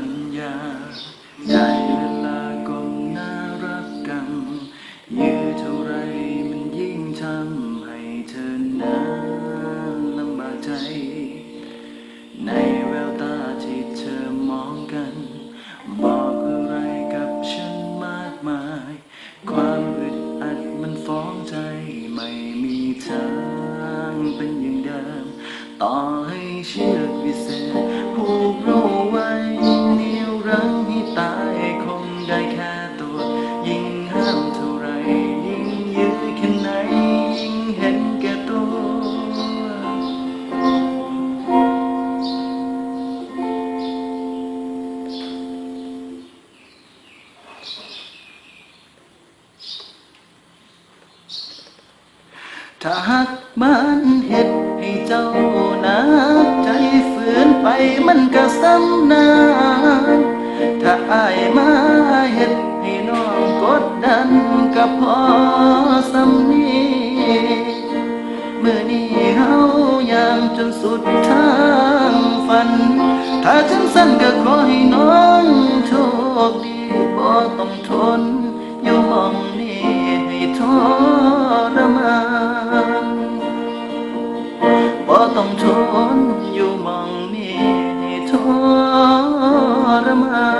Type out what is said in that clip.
ปัญญาได้เวลาก้มน่ารักกันยืดเท่าไรมันยิ่งทำให้เธอนั้นลำบากใจ ในแววตาที่เธอมองกัน บอกอะไรกับฉันมากมาย ความอึดอัดมันฟ้องใจไม่มีทางเป็นอย่างเดิม ต่อให้เชื่อ ได้แค่ตัว ยิ่งห้ามเท่าไรยิ่งยื้อแค่ไหนยิ่งเห็นแก่ตัว ถ้าหักมันเห็ดให้เจ้านักใจฝืนไปมันก็ซ้ำนาน ก็พอสำนีเมื่อนี้เฮายามจนสุดทางฝัน ถ้าฉันสั้นก็ขอให้น้องโชคดีบ่ต้องทน อยู่ห้องนี้ให้ทรมานบ่ต้องทนอยู่มองนี้ให้ทรมาน